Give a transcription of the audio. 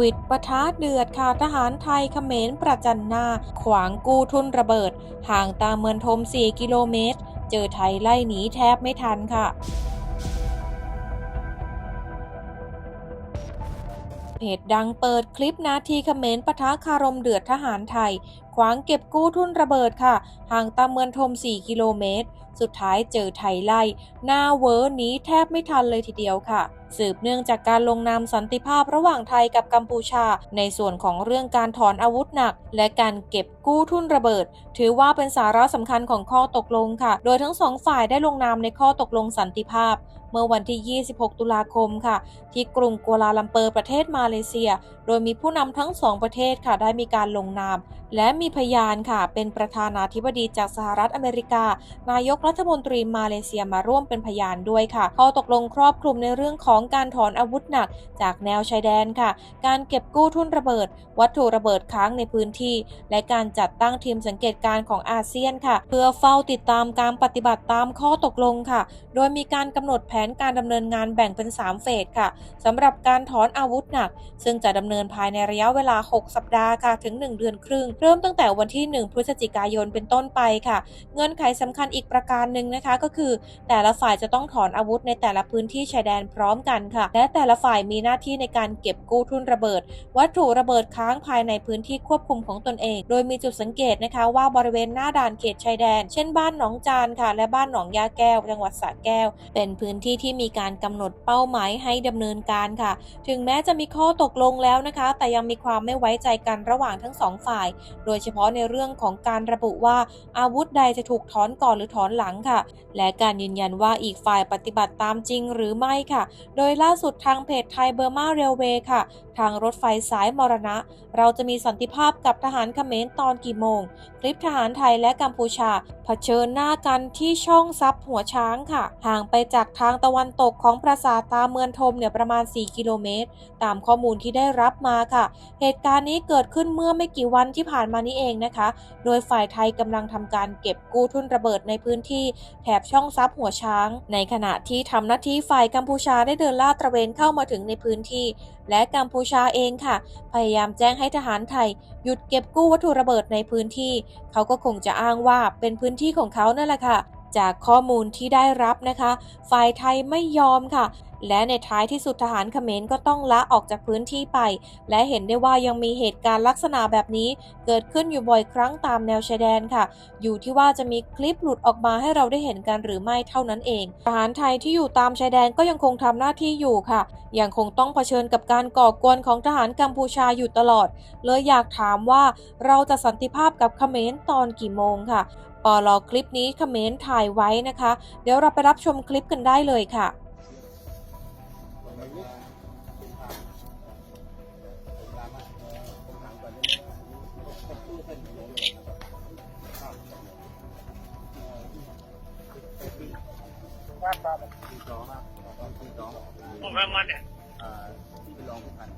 วิดปะทะเดือดค่ะทหารไทยเขมรประจันหน้า ขวางกู้ทุนระเบิด ห่างตามเมืองทม 4 กิโลเมตร เจอไทยไล่หนีแทบไม่ทันค่ะเพจดังเปิดคลิปนาทีเขมรปะทะคารมเดือดทหารไทย ขวางเก็บกู้ทุนระเบิดค่ะ ห่างตามเมืองทม 4 กิโลเมตร สุดท้ายเจอไทยไล่ หน้าเวอร์นี้แทบไม่ทันเลยทีเดียวค่ะ สืบเนื่องจากการลงนามสันติภาพระหว่างไทยกับกัมพูชา ในส่วนของเรื่องการถอนอาวุธหนัก และการเก็บกู้ทุนระเบิด ถือว่าเป็นสาระสำคัญของข้อตกลงค่ะ โดยทั้งสองฝ่ายได้ลงนามในข้อตกลงสันติภาพเมื่อวันที่ 26 ตุลาคมค่ะ ที่กรุงกัวลาลัมเปอร์ประเทศมาเลเซีย โดยมีผู้นำทั้งสองประเทศค่ะได้มีการลงนาม และมีพยานค่ะ เป็นประธานาธิบดีจากสหรัฐอเมริกา นายกรัฐมนตรีมาเลเซียมาร่วมเป็นพยานด้วยค่ะข้อตกลงครอบคลุมในเรื่องของการถอนอาวุธหนัก จากแนวชายแดนค่ะ การเก็บกู้ทุนระเบิด วัตถุระเบิดค้างในพื้นที่ และการจัดตั้งทีมสังเกตการณ์ของอาเซียนค่ะ เพื่อเฝ้าติดตามการปฏิบัติตามข้อตกลงค่ะ โดยมีการกำหนดแผนการดำเนินงานแบ่งเป็น 3 เฟสค่ะสำหรับการถอนอาวุธหนัก ซึ่งจะดำเนินภายในระยะเวลา 6 สัปดาห์ค่ะถึง 1 เดือนครึ่ง เริ่มตั้งแต่วันที่ 1 พฤศจิกายนเป็นต้นไปค่ะ เงื่อนไขสำคัญอีกประการหนึ่งนะคะ ก็คือ แต่ละฝ่ายจะต้องถอนอาวุธในแต่ละพื้นที่ชายแดนพร้อมกันค่ะ และแต่ละฝ่ายมีหน้าที่ในการเก็บกู้ทุนระเบิด วัตถุระเบิดค้างภายในพื้นที่ควบคุมของตนเอง โดยมีจุดสังเกตนะคะ ว่าบริเวณหน้าด่านเขตชายแดน เช่นบ้านหนองจานค่ะ และบ้านหนองยาแก้ว จังหวัดสระแก้ว เป็นพื้นที่ที่มีการกำหนดเป้าหมายให้ดำเนินการค่ะ ถึงแม้จะมีข้อตกลงแล้วนะคะ แต่ยังมีความไม่ไว้ใจกันระหว่างทั้งสองฝ่าย โดยเฉพาะในเรื่องของการระบุว่าอาวุธใดจะถูกถอนก่อนหรือถอนหลังค่ะ และการยืนยันว่าอีกฝ่ายปฏิบัติตามจริงหรือไม่ค่ะ โดยล่าสุดทางเพจไทยเบอร์มาเรลเวย์ค่ะ ทางรถไฟสายมรณะ เราจะมีสันติภาพกับทหารเขมรตอนกี่โมง คลิปทหารไทยและกัมพูชา เผชิญหน้ากันที่ช่องซับหัวช้างค่ะ ห่างไปจากทางตะวันตกของปราสาทตาเมือนทมเนี่ยประมาณ 4 กิโลเมตร ตามข้อมูลที่ได้รับมาค่ะ เหตุการณ์นี้เกิดขึ้นเมื่อไม่กี่วันที่ผ่านมานี้เองนะคะ โดยฝ่ายไทยกำลังทำการเก็บกู้ทุนระเบิดในพื้นที่แถบช่องซับหัวช้าง ในขณะที่ทำหน้าที่ฝ่ายกัมพูชาได้เดินลาดตระเวนเข้ามาถึงในพื้นที่ และกัมพูชาเองค่ะ พยายามแจ้งให้ทหารไทย หยุดเก็บกู้วัตถุระเบิดในพื้นที่ เขาก็คงจะอ้างว่าเป็นพื้นที่ของเขานั่นแหละค่ะ จากข้อมูลที่ได้รับนะคะ ฝ่ายไทยไม่ยอมค่ะ และในท้ายที่สุดทหารเขมรก็ต้องละออกจากพื้นที่ไป และเห็นได้ว่ายังมีเหตุการณ์ลักษณะแบบนี้เกิดขึ้นอยู่บ่อยครั้งตามแนวชายแดนค่ะ อยู่ที่ว่าจะมีคลิปหลุดออกมาให้เราได้เห็นกันหรือไม่เท่านั้นเอง ทหารไทยที่อยู่ตามชายแดนก็ยังคงทำหน้าที่อยู่ค่ะ ยังคงต้องเผชิญกับการก่อกวนของทหารกัมพูชาอยู่ตลอด เลยอยากถามว่าเราจะสันติภาพกับเขมรตอนกี่โมงค่ะ ลอคลิปนี้คอมเมนต์ถ่ายไว้นะคะ เดี๋ยวเราไปรับชมคลิปกันได้เลยค่ะผมทำมาเนี่ยที่เป็องผู้พัน